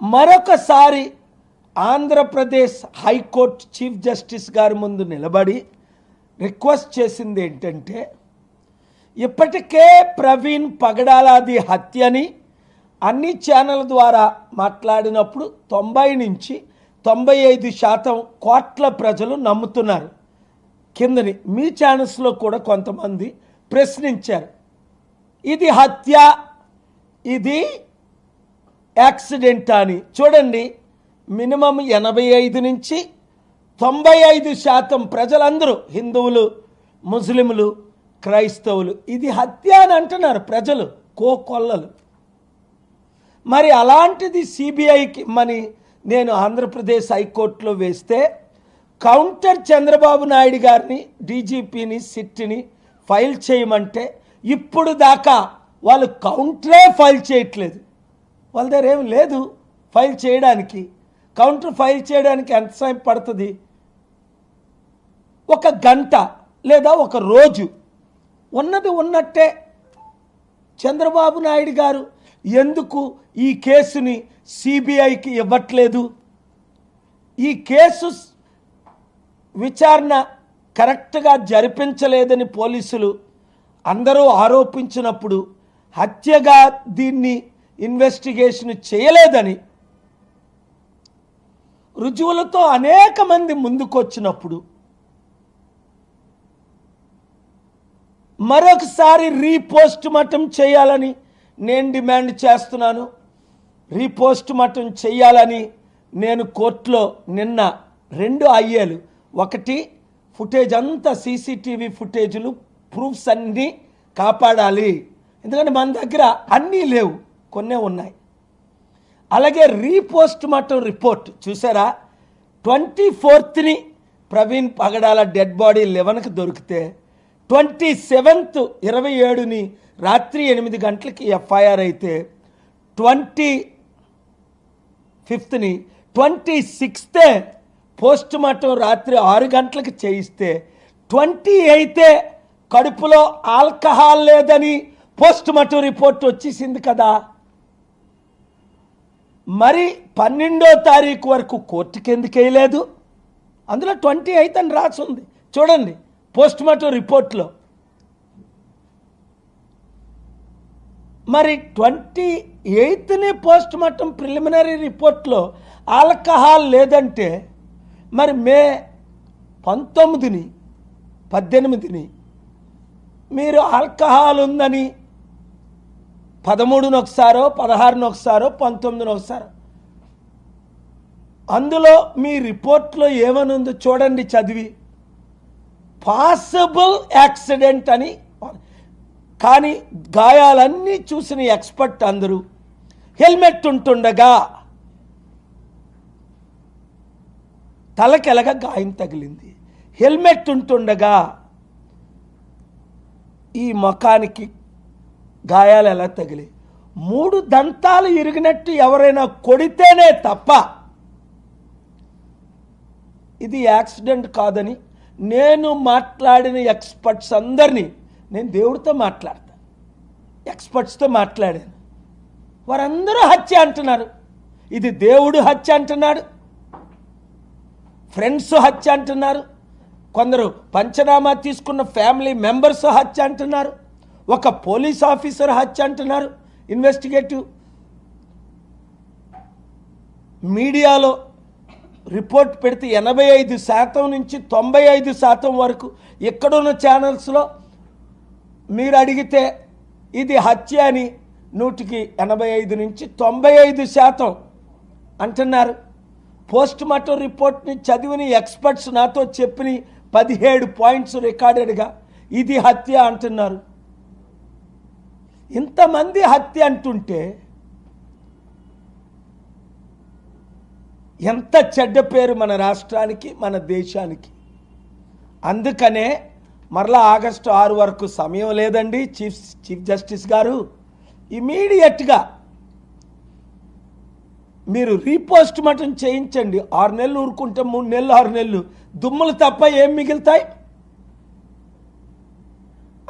మరొకసారి Andhra Pradesh high court chief justice గారి ముందు నిలబడి రిక్వెస్ట్ చేసింది ఏంటంటే ఇప్పటికే ప్రవీణ్ పగడాలాది హత్యని అన్ని ఛానల్ ద్వారా మాట్లాడినప్పుడు తొంభై నుంచి తొంభై ఐదు శాతం కోట్ల ప్రజలు నమ్ముతున్నారు. కిందని మీ ఛానల్స్లో కూడా కొంతమంది ప్రశ్నించారు. ఇది హత్య ఇది యాక్సిడెంట్ అని. చూడండి మినిమం ఎనభై ఐదు నుంచి తొంభై ఐదు శాతం ప్రజలందరూ హిందువులు ముస్లింలు క్రైస్తవులు. ఇది హత్య అని అంటున్నారు ప్రజలు కోకొల్లలు. మరి అలాంటిది సిబిఐకి మని నేను ఆంధ్రప్రదేశ్ హైకోర్టులో వేస్తే కౌంటర్ చంద్రబాబు నాయుడు గారిని డీజీపీని సిట్ని ఫైల్ చేయమంటే ఇప్పుడు దాకా వాళ్ళు కౌంటరే ఫైల్ చేయట్లేదు. వాళ్ళ దగ్గర ఏం లేదు. ఫైల్ చేయడానికి కౌంటర్ ఫైల్ చేయడానికి ఎంత సమయం పడుతుంది? ఒక గంట లేదా ఒక రోజు. ఉన్నది ఉన్నట్టే చంద్రబాబు నాయుడు గారు ఎందుకు ఈ కేసుని సిబిఐకి ఇవ్వట్లేదు? ఈ కేసు విచారణ కరెక్ట్గా జరిపించలేదని పోలీసులు అందరూ ఆరోపించినప్పుడు హత్యగా దీన్ని ఇన్వెస్టిగేషన్ చేయలేదని రుజువులతో అనేక మంది ముందుకొచ్చినప్పుడు మరొకసారి రీపోస్ట్ మటం చేయాలని నేను డిమాండ్ చేస్తున్నాను. రీపోస్ట్ మటం చేయాలని నేను కోర్టులో నిన్న రెండు అయ్యేలు ఒకటి ఫుటేజ్ అంతా సీసీటీవీ ఫుటేజ్లు ప్రూఫ్స్ అన్నీ కాపాడాలి. ఎందుకంటే మన దగ్గర అన్నీ లేవు. కొన్నే ఉన్నాయి. అలాగే రీపోస్ట్ మార్టం రిపోర్ట్ చూసారా? ట్వంటీ ఫోర్త్ని ప్రవీణ్ పగడాల డెడ్ బాడీ లెవెన్కి దొరికితే ట్వంటీ సెవెంత్ ఇరవై ఏడుని రాత్రి ఎనిమిది గంటలకి ఎఫ్ఐఆర్ అయితే ట్వంటీ ఫిఫ్త్ని ట్వంటీ సిక్స్తే పోస్ట్ మార్టం రాత్రి ఆరు గంటలకు చేయిస్తే ట్వంటీ అయితే కడుపులో ఆల్కహాల్ లేదని పోస్ట్ మార్టం రిపోర్ట్ వచ్చేసింది కదా? మరి పన్నెండో తారీఖు వరకు కోర్టుకి ఎందుకు వేయలేదు? అందులో ట్వంటీ ఎయిత్ అని రాసి ఉంది. చూడండి పోస్ట్ మార్టం రిపోర్ట్లో. మరి ట్వంటీ ఎయిత్ని పోస్ట్ మార్టం ప్రిలిమినరీ రిపోర్ట్లో ఆల్కహాల్ లేదంటే మరి మే పంతొమ్మిదిని పద్దెనిమిదిని మీరు ఆల్కహాల్ ఉందని పదమూడున ఒకసారో పదహారున ఒకసారో పంతొమ్మిదిన ఒకసారో అందులో మీ రిపోర్ట్లో ఏమనుందో చూడండి చదివి. పాసిబుల్ యాక్సిడెంట్ అని కానీ గాయాలన్నీ చూసిన ఎక్స్పర్ట్ అందరూ హెల్మెట్ ఉంటుండగా తలకెలగా గాయం తగిలింది. హెల్మెట్ ఉంటుండగా ఈ ముఖానికి గాయాలు ఎలా తగిలి మూడు దంతాలు ఇరిగినట్టు ఎవరైనా కొడితేనే తప్ప ఇది యాక్సిడెంట్ కాదని నేను మాట్లాడిన ఎక్స్పర్ట్స్ అందరినీ నేను దేవుడితో మాట్లాడతా. ఎక్స్పర్ట్స్తో మాట్లాడాను. వారందరూ హత్య అంటున్నారు. ఇది దేవుడు హత్య అంటున్నాడు. ఫ్రెండ్స్ హత్య అంటున్నారు. కొందరు పంచనామా తీసుకున్న ఫ్యామిలీ మెంబర్స్ హత్య అంటున్నారు. ఒక పోలీస్ ఆఫీసర్ హత్య అంటున్నారు. ఇన్వెస్టిగేటివ్ మీడియాలో రిపోర్ట్ పెడితే ఎనభై ఐదు శాతం నుంచి తొంభై ఐదు శాతం వరకు ఎక్కడున్న ఛానల్స్లో మీరు అడిగితే ఇది హత్య అని నూటికి ఎనభై ఐదు నుంచి తొంభై ఐదు శాతం అంటున్నారు. పోస్ట్ మార్టం రిపోర్ట్ని చదివిన ఎక్స్పర్ట్స్ నాతో చెప్పిన పదిహేడు పాయింట్స్ రికార్డెడ్గా ఇది హత్య అంటున్నారు. ఇంతమంది హత్య అంటుంటే ఎంత చెడ్డ పేరు మన రాష్ట్రానికి మన దేశానికి. అందుకనే మరలా ఆగస్టు ఆరు వరకు సమయం లేదండి చీఫ్ చీఫ్ జస్టిస్ గారు. ఇమీడియట్గా మీరు రీపోస్ట్ మటం చేయించండి. ఆరు నెలలు ఊరుకుంటే మూడు నెలలు ఆరు నెలలు. దుమ్ములు తప్ప ఏం మిగులుతాయి?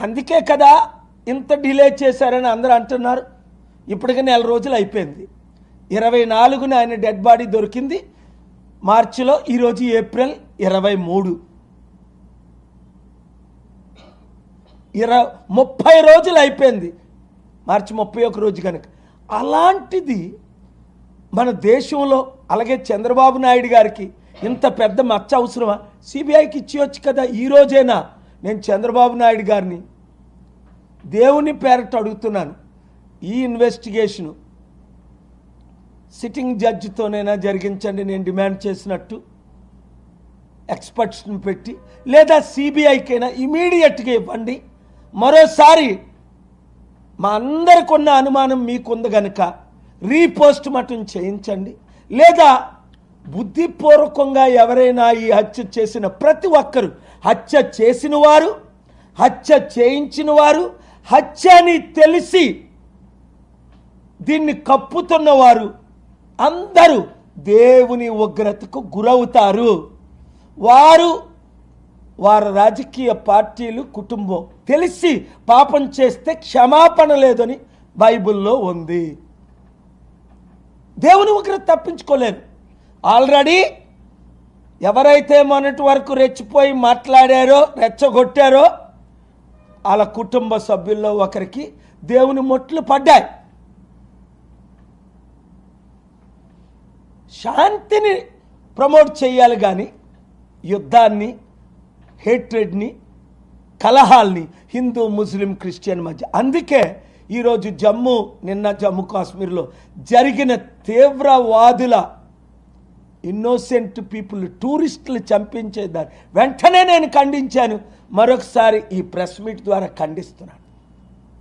అందుకే కదా ఇంత డిలే చేశారని అందరూ అంటున్నారు. ఇప్పటికే నెల రోజులు అయిపోయింది. ఇరవై నాలుగున ఆయన డెడ్ బాడీ దొరికింది. మార్చిలో ఈరోజు ఏప్రిల్ ఇరవై మూడు. ఇర ముప్పై రోజులు అయిపోయింది. మార్చి ముప్పై ఒక రోజు కనుక అలాంటిది మన దేశంలో అలాగే చంద్రబాబు నాయుడు గారికి ఇంత పెద్ద మచ్చ అవసరమా? సిబిఐకి ఇచ్చేయచ్చు కదా ఈ రోజైనా. నేను చంద్రబాబు నాయుడు గారిని దేవుని పేరట అడుగుతున్నాను. ఈ ఇన్వెస్టిగేషను సిట్టింగ్ జడ్జితోనైనా జరిగించండి నేను డిమాండ్ చేసినట్టు ఎక్స్పర్ట్స్ని పెట్టి లేదా సిబిఐకైనా ఇమీడియట్గా ఇవ్వండి. మరోసారి మా అందరికి ఉన్న అనుమానం మీకుంది గనుక రీపోస్ట్ మటం చేయించండి. లేదా బుద్ధిపూర్వకంగా ఎవరైనా ఈ హత్య చేసిన ప్రతి ఒక్కరు హత్య చేసిన వారు హత్య చేయించిన వారు హత్య అని తెలిసి దీన్ని కప్పుతున్నవారు అందరూ దేవుని ఉగ్రతకు గురవుతారు. వారు వారి రాజకీయ పార్టీలు కుటుంబం తెలిసి పాపం చేస్తే క్షమాపణ లేదని బైబిల్లో ఉంది. దేవుని ఉగ్రత తప్పించుకోలేరు. ఆల్రెడీ ఎవరైతే మొన్నటి వరకు రెచ్చిపోయి మాట్లాడారో రెచ్చగొట్టారో వాళ్ళ కుటుంబ సభ్యుల్లో ఒకరికి దేవుని మొట్లు పడ్డాయి. శాంతిని ప్రమోట్ చేయాలి కానీ యుద్ధాన్ని హేట్రెడ్ని కలహాల్ని హిందూ ముస్లిం క్రిస్టియన్ మధ్య. అందుకే ఈరోజు జమ్మూ నిన్న జమ్మూ కాశ్మీర్లో జరిగిన తీవ్రవాదుల ఇన్నోసెంట్ పీపుల్ టూరిస్టులు చంపించేదాన్ని. వెంటనే నేను ఖండించాను. మరొకసారి ఈ ప్రెస్ మీట్ ద్వారా ఖండిస్తున్నాను.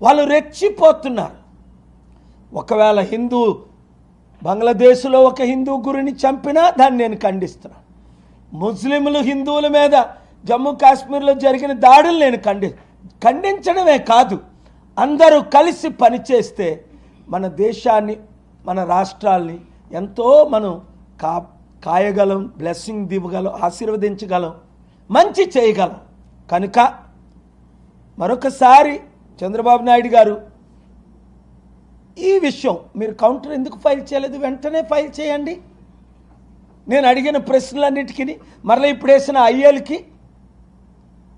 వాళ్ళు రెచ్చిపోతున్నారు. ఒకవేళ హిందూ బంగ్లాదేశ్లో ఒక హిందూ గురిని చంపినా దాన్ని నేను ఖండిస్తున్నాను. ముస్లింలు హిందువుల మీద జమ్మూ కాశ్మీర్లో జరిగిన దాడులు నేను ఖండి ఖండించడమే కాదు. అందరూ కలిసి పనిచేస్తే మన దేశాన్ని మన రాష్ట్రాల్ని ఎంతో మనం కా కాయగలం బ్లెస్సింగ్ దివ్వగలం ఆశీర్వదించగలం మంచి చేయగలం. కనుక మరొకసారి చంద్రబాబు నాయుడు గారు ఈ విషయం మీరు కౌంటర్ ఎందుకు ఫైల్ చేయలేదు? వెంటనే ఫైల్ చేయండి. నేను అడిగిన ప్రశ్నలన్నిటికీ మరలా ఇప్పుడు వేసిన ఐఏలకి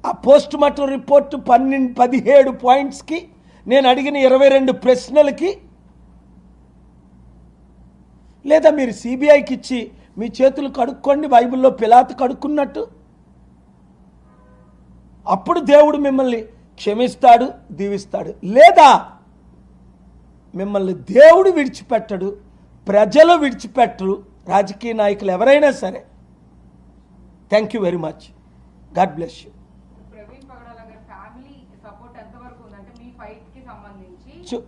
ఆ పోస్ట్ మార్టం రిపోర్టు పన్నెండు పదిహేడు పాయింట్స్కి నేను అడిగిన ఇరవై రెండు ప్రశ్నలకి లేదా మీరు సిబిఐకి ఇచ్చి మీ చేతులు కడుక్కోండి బైబిల్లో పిలాతు కడుక్కున్నట్టు. అప్పుడు దేవుడు మిమ్మల్ని క్షమిస్తాడు దీవిస్తాడు. లేదా మిమ్మల్ని దేవుడు విడిచిపెట్టడు ప్రజలు విడిచిపెట్టరు రాజకీయ నాయకులు ఎవరైనా సరే. Thank you very much god bless you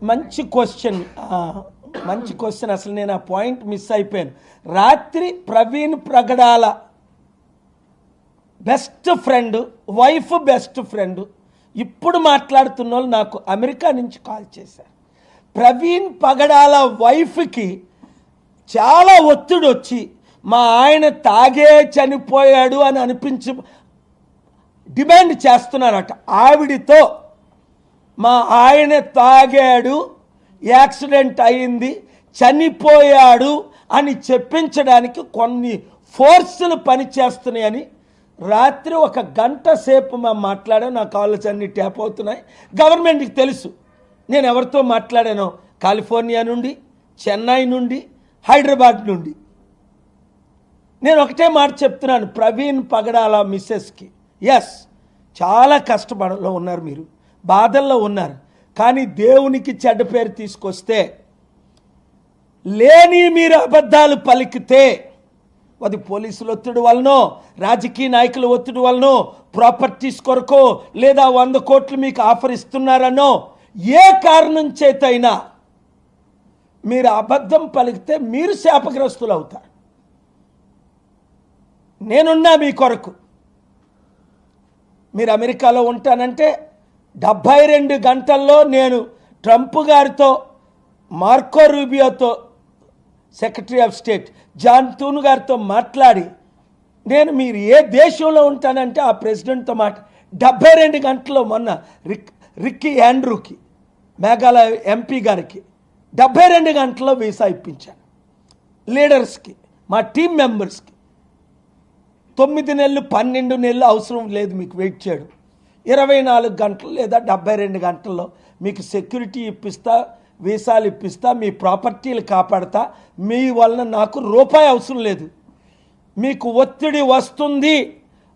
మంచి క్వశ్చన్ మంచి క్వశ్చన్ అసలు నేను ఆ పాయింట్ మిస్ అయిపోయాను. రాత్రి Praveen Pragadala best friend wife best friend ఇప్పుడు మాట్లాడుతున్న వాళ్ళు నాకు అమెరికా నుంచి కాల్ చేశారు. ప్రవీణ్ పగడాల వైఫ్కి చాలా ఒత్తిడి వచ్చి మా ఆయన తాగే చనిపోయాడు అని అనిపించి డిమాండ్ చేస్తున్నారట. ఆవిడితో మా ఆయన తాగాడు యాక్సిడెంట్ అయింది చనిపోయాడు అని చెప్పించడానికి కొన్ని ఫోర్సులు పనిచేస్తున్నాయని రాత్రి ఒక గంట సేపు మా మాట్లాడాం నా కాలేజ్ అన్ని ట్యాప్ అవుతున్నాయి. గవర్నమెంట్కి తెలుసు నేను ఎవరితో మాట్లాడానో కాలిఫోర్నియా నుండి చెన్నై నుండి హైదరాబాద్ నుండి. నేను ఒకటే మాట చెప్తున్నాను ప్రవీణ్ పగడాల మిస్సెస్కి. ఎస్ చాలా కష్టపడలో ఉన్నారు మీరు బాధల్లో ఉన్నారు. కానీ దేవునికి చెడ్డ పేరు తీసుకొస్తే లేని మీరు అబద్ధాలు పలికితే అది పోలీసుల ఒత్తిడి వలనో రాజకీయ నాయకుల ఒత్తిడి వలనో ప్రాపర్టీస్ కొరకు లేదా వంద కోట్లు మీకు ఆఫర్ ఇస్తున్నారనో ఏ కారణం చేతైనా మీరు అబద్ధం పలికితే మీరు శాపగ్రస్తులు అవుతారు. నేనున్నా మీ కొరకు. మీరు అమెరికాలో ఉంటానంటే డెబ్భై రెండు గంటల్లో నేను ట్రంప్ గారితో Marco రూబియోతో secretary of state John Thune గారితో మాట్లాడి నేను మీరు ఏ దేశంలో ఉంటానంటే ఆ ప్రెసిడెంట్తో మాట డెబ్బై రెండు గంటల్లో మొన్న రిక్ రిక్కీ యాండ్రూకి మేఘాలయ ఎంపీ గారికి డెబ్బై రెండు గంటల్లో వీసా ఇప్పించాను. లీడర్స్కి మా టీం మెంబర్స్కి. తొమ్మిది నెలలు పన్నెండు నెలలు అవసరం లేదు మీకు వెయిట్ చేయడం. ఇరవై నాలుగు గంటలు లేదా డెబ్బై రెండు గంటల్లో మీకు సెక్యూరిటీ ఇప్పిస్తా వీసాలు ఇప్పిస్తా మీ ప్రాపర్టీలు కాపాడతా. మీ వలన నాకు రూపాయి అవసరం లేదు. మీకు ఒత్తిడి వస్తుంది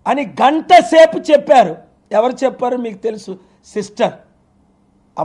అని గంట సేపు చెప్పారు. ఎవరు చెప్పారు మీకు తెలుసు. సిస్టర్